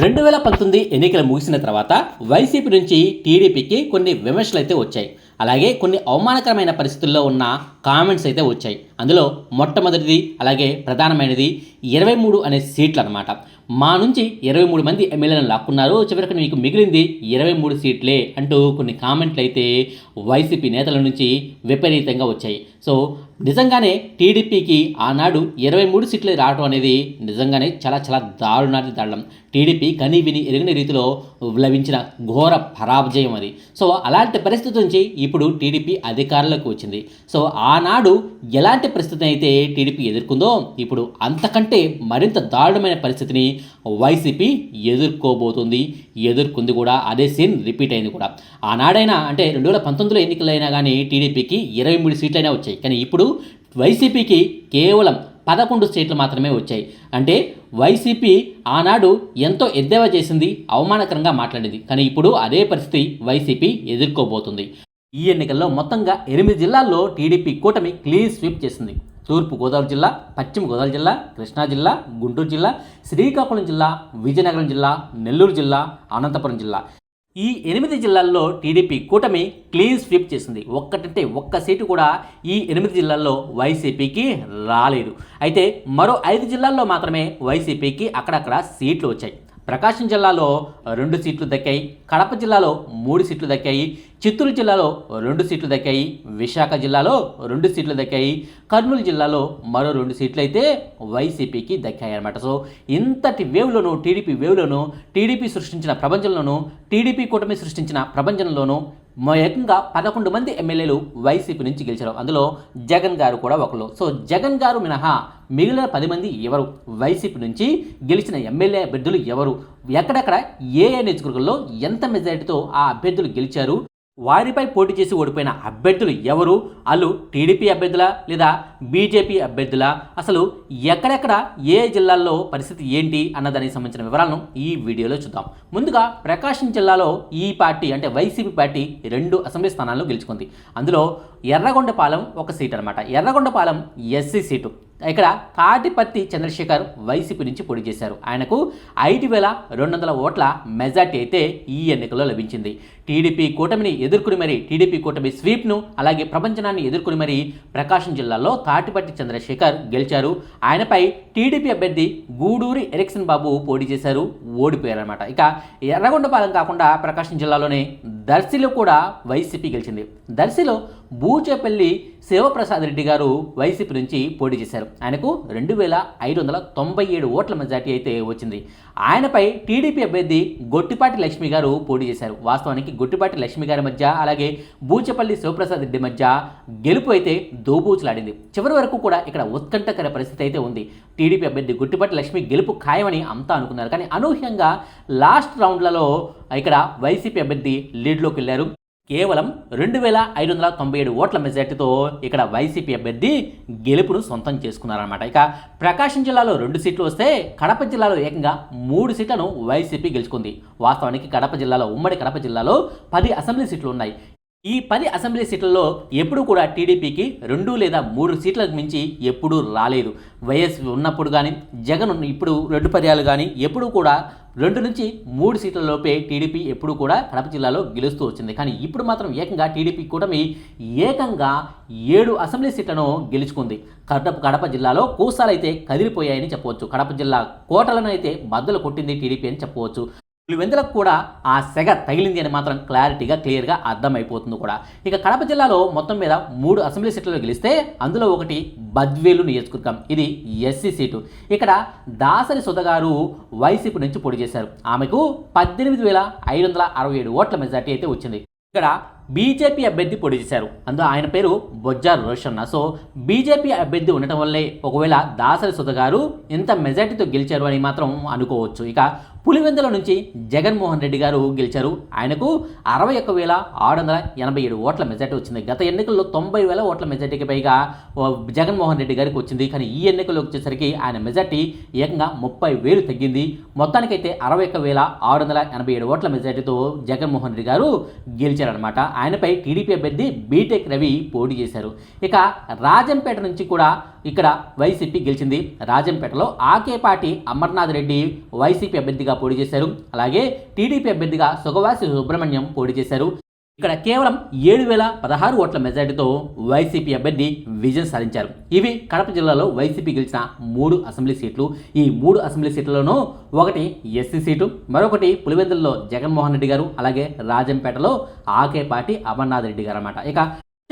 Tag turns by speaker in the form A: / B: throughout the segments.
A: రెండు వేల పంతొమ్మిది ఎన్నికలు ముగిసిన తర్వాత వైసీపీ నుంచి టీడీపీకి కొన్ని విమర్శలు అయితే వచ్చాయి అలాగే కొన్ని అవమానకరమైన పరిస్థితుల్లో ఉన్న కామెంట్స్ అయితే వచ్చాయి అందులో మొట్టమొదటిది అలాగే ప్రధానమైనది ఇరవై మూడు అనే సీట్లు అనమాట మా నుంచి ఇరవై మూడు మంది ఎమ్మెల్యేలను లాక్కున్నారు చివరికి మీకు మిగిలింది ఇరవై మూడు సీట్లే అంటూ కొన్ని కామెంట్లు అయితే వైసీపీ నేతల నుంచి విపరీతంగా వచ్చాయి సో నిజంగానే టీడీపీకి ఆనాడు ఇరవై మూడు సీట్లు రావడం అనేది నిజంగానే చాలా చాలా దారుణాది దాడడం టీడీపీ కని విని ఎరిగిన రీతిలో లభించిన ఘోర పరాజయం అది సో అలాంటి పరిస్థితి నుంచి ఇప్పుడు టీడీపీ అధికారంలోకి వచ్చింది సో ఆనాడు ఎలాంటి పరిస్థితిని అయితే టీడీపీ ఎదుర్కొందో ఇప్పుడు అంతకంటే మరింత దారుణమైన పరిస్థితిని వైసీపీ ఎదుర్కోబోతుంది ఎదుర్కొంది కూడా అదే సీన్ రిపీట్ అయింది కూడా ఆనాడైనా అంటే రెండు వేల పంతొమ్మిదిలో ఎన్నికలైనా కానీ టీడీపీకి ఇరవై మూడు సీట్లైనా వచ్చాయి కానీ ఇప్పుడు వైసీపీకి కేవలం పదకొండు సీట్లు మాత్రమే వచ్చాయి అంటే వైసీపీ ఆనాడు ఎంతో ఎద్దేవా చేసింది అవమానకరంగా మాట్లాడింది కానీ ఇప్పుడు అదే పరిస్థితి వైసీపీ ఎదుర్కోబోతుంది ఈ ఎన్నికల్లో మొత్తంగా ఎనిమిది జిల్లాల్లో టీడీపీ కూటమి క్లీన్ స్వీప్ చేసింది తూర్పుగోదావరి జిల్లా పశ్చిమ గోదావరి జిల్లా కృష్ణా జిల్లా గుంటూరు జిల్లా శ్రీకాకుళం జిల్లా విజయనగరం జిల్లా నెల్లూరు జిల్లా అనంతపురం జిల్లా ఈ ఎనిమిది జిల్లాల్లో టీడీపీ కూటమి క్లీన్ స్వీప్ చేసింది ఒక్కటంటే ఒక్క సీటు కూడా ఈ ఎనిమిది జిల్లాల్లో వైసీపీకి రాలేదు అయితే మరో ఐదు జిల్లాల్లో మాత్రమే వైసీపీకి అక్కడక్కడ సీట్లు వచ్చాయి ప్రకాశం జిల్లాలో రెండు సీట్లు దక్కాయి కడప జిల్లాలో మూడు సీట్లు దక్కాయి చిత్తూరు జిల్లాలో రెండు సీట్లు దక్కాయి విశాఖ జిల్లాలో రెండు సీట్లు దక్కాయి కర్నూలు జిల్లాలో మరో రెండు సీట్లు అయితే వైసీపీకి దక్కాయి అనమాట సో ఇంతటి వేవ్లోనూ టీడీపీ వేవ్లోనూ టీడీపీ సృష్టించిన ప్రపంచంలోనూ టీడీపీ కూటమి సృష్టించిన ప్రపంచంలోనూ ఏకంగా పదకొండు మంది ఎమ్మెల్యేలు వైసీపీ నుంచి గెలిచారు అందులో జగన్ గారు కూడా ఒకరు సో జగన్ గారు మినహా మిగిలిన పది మంది ఎవరు వైసీపీ నుంచి గెలిచిన ఎమ్మెల్యే అభ్యర్థులు ఎవరు ఎక్కడెక్కడ ఏ ఏ నియోజకవర్గంలో ఎంత మెజారిటీతో ఆ అభ్యర్థులు గెలిచారు వారిపై పోటీ చేసి ఓడిపోయిన అభ్యర్థులు ఎవరు వాళ్ళు టీడీపీ అభ్యర్థుల లేదా బీజేపీ అభ్యర్థుల అసలు ఎక్కడెక్కడ ఏ జిల్లాల్లో పరిస్థితి ఏంటి అన్నదానికి సంబంధించిన వివరాలను ఈ వీడియోలో చూద్దాం ముందుగా ప్రకాశం జిల్లాలో ఈ పార్టీ అంటే వైసీపీ పార్టీ రెండు అసెంబ్లీ స్థానాల్లో గెలుచుకుంది అందులో ఎర్రగొండపాలెం ఒక సీట్ అనమాట ఎర్రగొండపాలెం ఎస్సీ సీటు ఇక్కడ తాటిపత్తి చంద్రశేఖర్ వైసీపీ నుంచి పోటీ చేశారు ఆయనకు ఐదు వేల రెండు వందల ఓట్ల మెజార్టీ అయితే ఈ ఎన్నికల్లో లభించింది టీడీపీ కూటమిని ఎదుర్కొని మరీ టీడీపీ కూటమి స్వీప్ను అలాగే ప్రపంచనాన్ని ఎదుర్కొని మరీ ప్రకాశం జిల్లాలో తాటిపత్తి చంద్రశేఖర్ గెలిచారు ఆయనపై టీడీపీ అభ్యర్థి గూడూరి ఎరిక్సన్ బాబు పోటీ చేశారు ఓడిపోయారనమాట ఇక ఎర్రగొండపాలెం కాకుండా ప్రకాశం జిల్లాలోనే దర్శిలో కూడా వైసీపీ గెలిచింది దర్శిలో బూచేపల్లి శివప్రసాద్ రెడ్డి గారు వైసీపీ నుంచి పోటీ చేశారు ఆయనకు రెండు వేల ఐదు వందల తొంభై ఏడు ఓట్ల మెజార్టీ అయితే వచ్చింది ఆయనపై టీడీపీ అభ్యర్థి గొట్టిపాటి లక్ష్మి గారు పోటీ చేశారు వాస్తవానికి గొట్టిపాటి లక్ష్మి గారి మధ్య అలాగే బూచేపల్లి శివప్రసాద్ రెడ్డి మధ్య గెలుపు అయితే దోబూచులాడింది చివరి వరకు కూడా ఇక్కడ ఉత్కంఠకర పరిస్థితి అయితే ఉంది టీడీపీ అభ్యర్థి గొట్టిపాటి లక్ష్మి గెలుపు ఖాయమని అంతా అనుకున్నారు కానీ అనూహ్యంగా లాస్ట్ రౌండ్లలో ఇక్కడ వైసీపీ అభ్యర్థి లీడ్లోకి వెళ్ళారు కేవలం రెండు వేల ఐదు వందల తొంభై ఏడు ఓట్ల మెజార్టీతో ఇక్కడ వైసీపీ అభ్యర్థి గెలుపును సొంతం చేసుకున్నారనమాట ఇక ప్రకాశం జిల్లాలో రెండు సీట్లు వస్తే కడప జిల్లాలో ఏకంగా మూడు సీట్లను వైసీపీ గెలుచుకుంది వాస్తవానికి కడప జిల్లాలో ఉమ్మడి కడప జిల్లాలో పది అసెంబ్లీ సీట్లు ఉన్నాయి ఈ పది అసెంబ్లీ సీట్లలో ఎప్పుడు కూడా టీడీపీకి రెండు లేదా మూడు సీట్లకు మించి ఎప్పుడూ రాలేదు వైఎస్ ఉన్నప్పుడు కానీ జగన్ ఇప్పుడు రెండు పర్యాలు కానీ ఎప్పుడు కూడా రెండు నుంచి మూడు సీట్ల లోపే టీడీపీ ఎప్పుడు కూడా కడప జిల్లాలో గెలుస్తూ వచ్చింది కానీ ఇప్పుడు మాత్రం ఏకంగా టీడీపీ కూటమి ఏకంగా ఏడు అసెంబ్లీ సీట్లను గెలుచుకుంది కడప కడప జిల్లాలో కోసాలైతే కదిలిపోయాయని చెప్పవచ్చు కడప జిల్లా కోటలను అయితే మద్దలు కొట్టింది టీడీపీ అని చెప్పవచ్చు పులివెందులకు కూడా ఆ సెగ తగిలింది అని మాత్రం క్లారిటీగా క్లియర్గా అర్థమైపోతుంది కూడా ఇక కడప జిల్లాలో మొత్తం మీద మూడు అసెంబ్లీ సీట్లలో గెలిస్తే అందులో ఒకటి బద్వేలు నియోజకవర్గం ఇది ఎస్సీ సీటు ఇక్కడ దాసరి సుధ గారు వైసీపీ నుంచి పోటీ చేశారు ఆమెకు పద్దెనిమిది వేల ఐదు వందల అరవై ఏడు ఓట్ల మెజార్టీ అయితే వచ్చింది ఇక్కడ బీజేపీ అభ్యర్థి పోటీ చేశారు అందులో ఆయన పేరు బొజ్జా రోషన్న సో బీజేపీ అభ్యర్థి ఉండటం వల్లే ఒకవేళ దాసరి సుధ గారు ఇంత మెజార్టీతో గెలిచారు అని మాత్రం అనుకోవచ్చు ఇక పులివెందుల నుంచి జగన్మోహన్ రెడ్డి గారు గెలిచారు ఆయనకు అరవై ఒక్క వేల ఆరు వందల ఎనభై ఏడు ఓట్ల మెజార్టీ వచ్చింది గత ఎన్నికల్లో తొంభై వేల ఓట్ల మెజార్టీకి పైగా జగన్మోహన్ రెడ్డి గారికి వచ్చింది కానీ ఈ ఎన్నికల్లో వచ్చేసరికి ఆయన మెజార్టీ ఏకంగా ముప్పై వేలు తగ్గింది మొత్తానికైతే అరవై ఒక్క వేల ఆరు వందల ఎనభై ఏడు ఓట్ల మెజార్టీతో జగన్మోహన్ రెడ్డి గారు గెలిచారనమాట ఆయనపై టీడీపీ అభ్యర్థి బీటెక్ రవి పోటీ చేశారు ఇక రాజంపేట నుంచి కూడా ఇక్కడ వైసీపీ గెలిచింది రాజంపేటలో ఆకేపాటి అమర్నాథ్ రెడ్డి వైసీపీ అభ్యర్థిగా అభ్యర్థిగా పోటీ చేశారు అలాగే టీడీపీ అభ్యర్థిగా సుఖవాసి సుబ్రహ్మణ్యం పోటీ చేశారు ఇక్కడ కేవలం ఏడు వేల పదహారు ఓట్ల మెజార్టీతో వైసీపీ అభ్యర్థి విజయం సాధించారు ఇవి కడప జిల్లాలో వైసీపీ గెలిచిన మూడు అసెంబ్లీ సీట్లు ఈ మూడు అసెంబ్లీ సీట్లలోనూ ఒకటి ఎస్సీ సీటు మరొకటి పులివెందుల్లో జగన్మోహన్ రెడ్డి గారు అలాగే రాజంపేటలో ఆకేపాటి అమర్నాథ్ రెడ్డి గారు అన్నమాట ఇక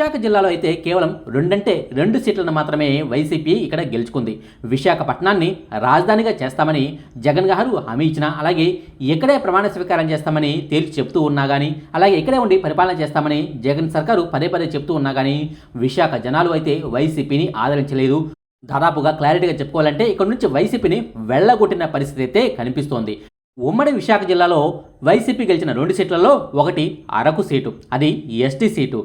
A: విశాఖ జిల్లాలో అయితే కేవలం రెండంటే రెండు సీట్లను మాత్రమే వైసీపీ ఇక్కడ గెలుచుకుంది విశాఖపట్నాన్ని రాజధానిగా చేస్తామని జగన్ గారు హామీ ఇచ్చినా అలాగే ఇక్కడే ప్రమాణ స్వీకారం చేస్తామని తేల్చి చెప్తూ ఉన్నా కానీ అలాగే ఇక్కడే ఉండి పరిపాలన చేస్తామని జగన్ సర్కారు పదే పదే చెప్తూ ఉన్నా కానీ విశాఖ జనాలు అయితే వైసీపీని ఆదరించలేదు దాదాపుగా క్లారిటీగా చెప్పుకోవాలంటే ఇక్కడ నుంచి వైసీపీని వెళ్ళగొట్టిన పరిస్థితి అయితే కనిపిస్తోంది ఉమ్మడి విశాఖ జిల్లాలో వైసీపీ గెలిచిన రెండు సీట్లలో ఒకటి అరకు సీటు అది ఎస్టీ సీటు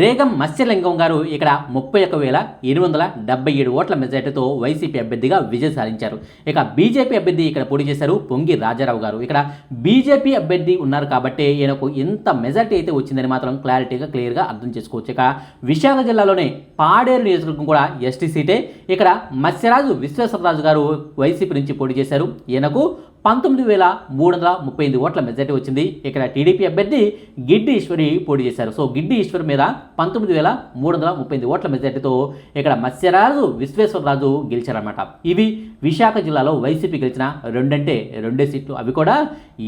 A: రేగం మత్స్యలింగం గారు ఇక్కడ ముప్పై ఒక్క వేల ఎనిమిది వందల డెబ్బై ఏడు ఓట్ల మెజార్టీతో వైసీపీ అభ్యర్థిగా విజయం సాధించారు ఇక బీజేపీ అభ్యర్థి ఇక్కడ పోటీ చేశారు పొంగి రాజారావు గారు ఇక్కడ బీజేపీ అభ్యర్థి ఉన్నారు కాబట్టి ఈయనకు ఇంత మెజార్టీ అయితే వచ్చిందని మాత్రం క్లారిటీగా క్లియర్గా అర్థం చేసుకోవచ్చు ఇక విశాఖ జిల్లాలోనే పాడేరు నియోజకవర్గం కూడా ఎస్టీ సీటే ఇక్కడ మత్స్యరాజు విశ్వేశ్వరరాజు గారు వైసీపీ నుంచి పోటీ చేశారు ఈయనకు పంతొమ్మిది వేల మూడు వందల ముప్పై ఎనిమిది ఓట్ల మెజార్టీ వచ్చింది ఇక్కడ టీడీపీ అభ్యర్థి గిడ్డి ఈశ్వరి పోటీ చేశారు సో గిడ్డి ఈశ్వరి మీద పంతొమ్మిది వేల మూడు వందల ముప్పై ఎనిమిది ఓట్ల మెజార్టీతో ఇక్కడ మత్స్యరాజు విశ్వేశ్వరరాజు గెలిచారన్నమాట ఇవి విశాఖ జిల్లాలో వైసీపీ గెలిచిన రెండంటే రెండే సీట్లు అవి కూడా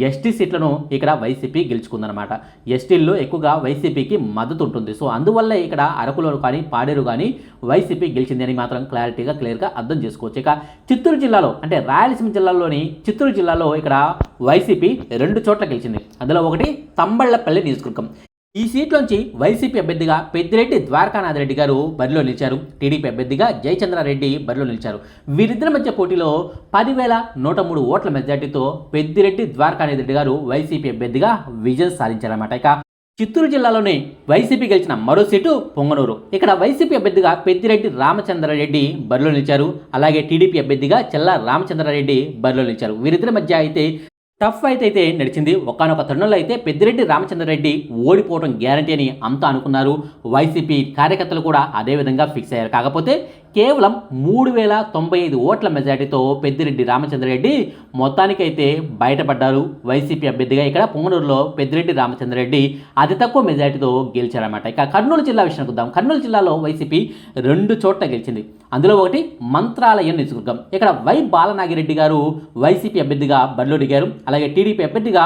A: ఎస్టీ సీట్లను ఇక్కడ వైసీపీ గెలుచుకుందనమాట ఎస్టీల్లో ఎక్కువగా వైసీపీకి మద్దతు ఉంటుంది సో అందువల్ల ఇక్కడ అరకులో కానీ పాడేరు కానీ వైసీపీ గెలిచింది అని మాత్రం క్లారిటీగా క్లియర్గా అర్థం చేసుకోవచ్చు ఇక చిత్తూరు జిల్లాలో అంటే రాయలసీమ జిల్లాలోని చిత్తూరు జిల్లా జిల్లాలో ఇక్కడ వైసీపీ రెండు చోట్ల గెలిచింది అందులో ఒకటి తంబళ్లపల్లి నియోజకవర్గం ఈ సీట్లోంచి వైసీపీ అభ్యర్థిగా పెద్దిరెడ్డి ద్వారకానాథ్ రెడ్డి గారు బరిలో నిలిచారు టీడీపీ అభ్యర్థిగా జయచంద్రారెడ్డి బరిలో నిలిచారు వీరిద్దరి మధ్య పోటీలో పదివేల నూట మూడు ఓట్ల మెజార్టీతో పెద్దిరెడ్డి ద్వారకానాథ్ రెడ్డి గారు వైసీపీ అభ్యర్థిగా విజయం సాధించారన్నమాట ఇక చిత్తూరు జిల్లాలోని వైసీపీ గెలిచిన మరో సీటు పొంగనూరు ఇక్కడ వైసీపీ అభ్యర్థిగా పెద్దిరెడ్డి రామచంద్రారెడ్డి బరిలో నిలిచారు అలాగే టీడీపీ అభ్యర్థిగా చెల్ల రామచంద్రారెడ్డి బరిలో నిలిచారు వీరిద్దరి మధ్య అయితే టఫ్ ఫైట్ అయితే నడిచింది ఒకనొక తరుణంలో అయితే పెద్దిరెడ్డి రామచంద్రారెడ్డి ఓడిపోవడం గ్యారంటీ అని అంతా అనుకున్నారు వైసీపీ కార్యకర్తలు కూడా అదే విధంగా ఫిక్స్ అయ్యారు కాకపోతే కేవలం మూడు వేల తొంభై ఐదు ఓట్ల మెజార్టీతో పెద్దిరెడ్డి రామచంద్రరెడ్డి మొత్తానికైతే బయటపడ్డారు వైసీపీ అభ్యర్థిగా ఇక్కడ పొంగనూరులో పెద్దిరెడ్డి రామచంద్రరెడ్డి అతి తక్కువ మెజార్టీతో గెలిచారన్నమాట ఇక కర్నూలు జిల్లా విషయానికి వద్దాం కర్నూలు జిల్లాలో వైసీపీ రెండు చోట్ల గెలిచింది అందులో ఒకటి మంత్రాలయం నియోజకవర్గం ఇక్కడ వై బాలనాగిరెడ్డి గారు వైసీపీ అభ్యర్థిగా బరిలో దిగారు అలాగే టీడీపీ అభ్యర్థిగా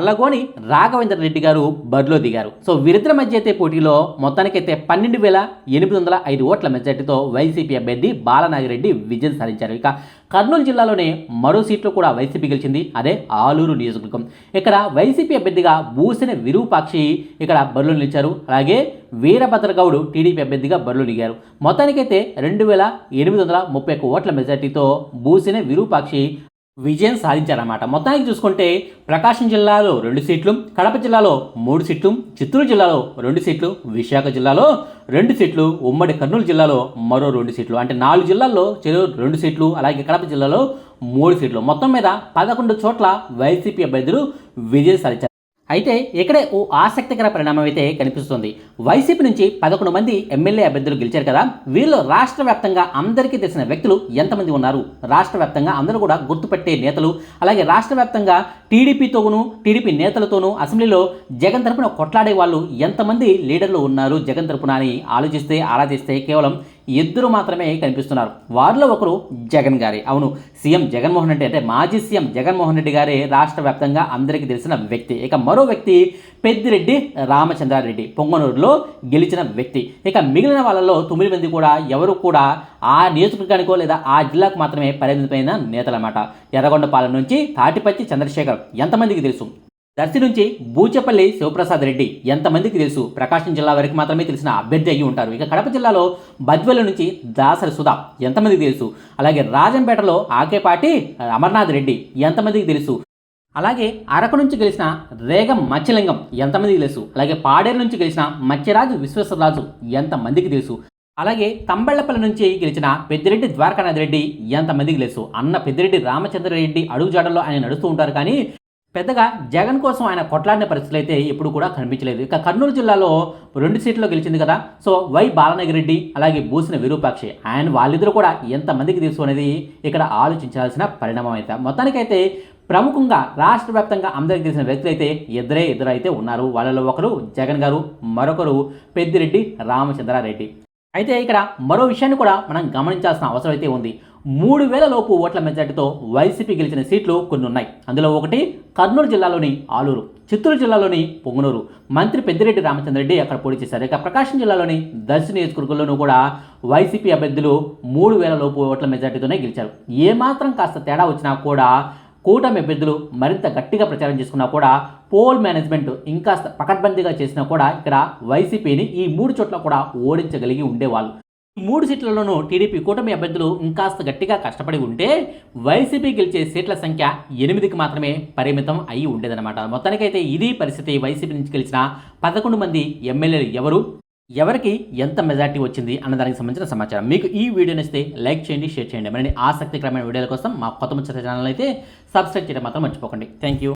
A: అల్లగోని రాఘవేంద్ర రెడ్డి గారు బరిలో దిగారు సో వీరిద్దరి మధ్య అయితే పోటీలో మొత్తానికైతే పన్నెండు వేల ఎనిమిది వందల ఐదు ఓట్ల మెజార్టీతో వైసీపీ అభ్యర్థి బాలనాగిరెడ్డి విజయం సాధించారు ఇక కర్నూలు జిల్లాలోనే మరో సీట్లు కూడా వైసీపీ గెలిచింది అదే ఆలూరు నియోజకవర్గం ఇక్కడ వైసీపీ అభ్యర్థిగా భూసన విరూపాక్షి ఇక్కడ బరిలో నిలిచారు అలాగే వీరభద్రగౌడ్ టీడీపీ అభ్యర్థిగా బరిలో దిగారు మొత్తానికైతే రెండు వేల ఎనిమిది వందల ముప్పై ఒక్క ఓట్ల మెజార్టీతో భూసిన విరూపాక్షి విజయం సాధించారన్నమాట మొత్తానికి చూసుకుంటే ప్రకాశం జిల్లాలో రెండు సీట్లు కడప జిల్లాలో మూడు సీట్లు చిత్తూరు జిల్లాలో రెండు సీట్లు విశాఖ జిల్లాలో రెండు సీట్లు ఉమ్మడి కర్నూలు జిల్లాలో మరో రెండు సీట్లు అంటే నాలుగు జిల్లాల్లో చెరువు రెండు సీట్లు అలాగే కడప జిల్లాలో మూడు సీట్లు మొత్తం మీద పదకొండు చోట్ల వైసీపీ అభ్యర్థులు విజయం సాధించారు అయితే ఇక్కడే ఓ ఆసక్తికర పరిణామం అయితే కనిపిస్తుంది వైసీపీ నుంచి పదకొండు మంది ఎమ్మెల్యే అభ్యర్థులు గెలిచారు కదా వీళ్ళు రాష్ట్ర వ్యాప్తంగా అందరికీ తెలిసిన వ్యక్తులు ఎంతమంది ఉన్నారు రాష్ట్ర వ్యాప్తంగా అందరూ కూడా గుర్తుపెట్టే నేతలు అలాగే రాష్ట్ర వ్యాప్తంగా టీడీపీతోనూ టీడీపీ నేతలతోనూ అసెంబ్లీలో జగన్ తరపున కొట్లాడే వాళ్ళు ఎంతమంది లీడర్లు ఉన్నారు జగన్ తరపున అని ఆలోచిస్తే ఆరాధిస్తే కేవలం ఇద్దరు మాత్రమే కనిపిస్తున్నారు వారిలో ఒకరు జగన్ గారే అవును సీఎం జగన్మోహన్ రెడ్డి అంటే మాజీ సీఎం జగన్మోహన్ రెడ్డి గారే రాష్ట్ర వ్యాప్తంగా అందరికీ తెలిసిన వ్యక్తి ఇక మరో వ్యక్తి పెద్దిరెడ్డి రామచంద్రారెడ్డి పొంగనూరులో గెలిచిన వ్యక్తి ఇక మిగిలిన వాళ్ళలో తొమ్మిది మంది కూడా ఎవరు కూడా ఆ నియోజకవర్గానికో లేదా ఆ జిల్లాకు మాత్రమే పరిమితమైన అన్నమాట ఎర్రగొండపాలెం నుంచి తాటిపచ్చి చంద్రశేఖర్ ఎంతమందికి తెలుసు దర్శి నుంచి బూచెపల్లి శివప్రసాద్ రెడ్డి ఎంతమందికి తెలుసు ప్రకాశం జిల్లా వరకు మాత్రమే తెలిసిన అభ్యర్థి అయ్యి ఉంటారు ఇక కడప జిల్లాలో బద్వెల నుంచి దాసరి సుధా ఎంతమందికి తెలుసు అలాగే రాజంపేటలో ఆకేపాటి అమర్నాథ్ రెడ్డి ఎంతమందికి తెలుసు అలాగే అరకు నుంచి గెలిచిన రేగం మత్స్యలింగం ఎంతమందికి తెలుసు అలాగే పాడేరు నుంచి గెలిచిన మత్స్యరాజు విశ్వేశ్వరరాజు ఎంతమందికి తెలుసు అలాగే తంబెళ్లపల్లి నుంచి గెలిచిన పెద్దిరెడ్డి ద్వారకానాథ్ రెడ్డి ఎంతమందికి తెలుసు అన్న పెద్దిరెడ్డి రామచంద్రరెడ్డి అడుగుజాడల్లో ఆయన నడుస్తూ ఉంటారు కానీ పెద్దగా జగన్ కోసం ఆయన కొట్లాడిన పరిస్థితులు అయితే ఎప్పుడు కూడా కనిపించలేదు ఇక కర్నూలు జిల్లాలో రెండు సీట్లు గెలిచింది కదా సో వై బాలనగిరెడ్డి అలాగే బూసిన విరూపాక్షి ఆయన వాళ్ళిద్దరూ కూడా ఎంతమందికి తెలుసు అనేది ఇక్కడ ఆలోచించాల్సిన పరిణామం అయితే మొత్తానికైతే ప్రముఖంగా రాష్ట్ర వ్యాప్తంగా అందరికి తెలిసిన వ్యక్తులు అయితే ఇద్దరే ఇద్దరు అయితే ఉన్నారు వాళ్ళలో ఒకరు జగన్ గారు మరొకరు పెద్దిరెడ్డి రామచంద్రారెడ్డి అయితే ఇక్కడ మరో విషయాన్ని కూడా మనం గమనించాల్సిన అవసరం అయితే ఉంది మూడు వేల లోపు ఓట్ల మెజార్టీతో వైసీపీ గెలిచిన సీట్లు కొన్ని ఉన్నాయి అందులో ఒకటి కర్నూలు జిల్లాలోని ఆలూరు చిత్తూరు జిల్లాలోని పొంగునూరు మంత్రి పెద్దిరెడ్డి రామచంద్రరెడ్డి అక్కడ పోటీ చేశారు ఇక ప్రకాశం జిల్లాలోని దర్శి నియోజకవర్గంలోనూ కూడా వైసీపీ అభ్యర్థులు మూడు వేల లోపు ఓట్ల మెజార్టీతోనే గెలిచారు ఏమాత్రం కాస్త తేడా వచ్చినా కూడా కూటమి అభ్యర్థులు మరింత గట్టిగా ప్రచారం చేసుకున్నా కూడా పోల్ మేనేజ్మెంట్ ఇంకా పకడ్బందీగా చేసినా కూడా ఇక్కడ వైసీపీని ఈ మూడు చోట్ల కూడా ఓడించగలిగి ఉండేవాళ్ళు ఈ మూడు సీట్లలోనూ టీడీపీ కూటమి అభ్యర్థులు ఇంకాస్త గట్టిగా కష్టపడి ఉంటే వైసీపీ గెలిచే సీట్ల సంఖ్య ఎనిమిదికి మాత్రమే పరిమితం అయి ఉండేదన్నమాట మొత్తానికైతే ఇదే పరిస్థితి వైసీపీ నుంచి గెలిచిన పదకొండు మంది ఎమ్మెల్యేలు ఎవరు ఎవరికి ఎంత మెజార్టీ వచ్చింది అన్న దానికి సంబంధించిన సమాచారం మీకు ఈ వీడియో నచ్చితే లైక్ చేయండి షేర్ చేయండి మరి ఆసక్తికరమైన వీడియోల కోసం మా కొత్త ముచ్చట ఛానల్ అయితే సబ్స్క్రైబ్ చేయడం మాత్రం మర్చిపోకండి థ్యాంక్ యూ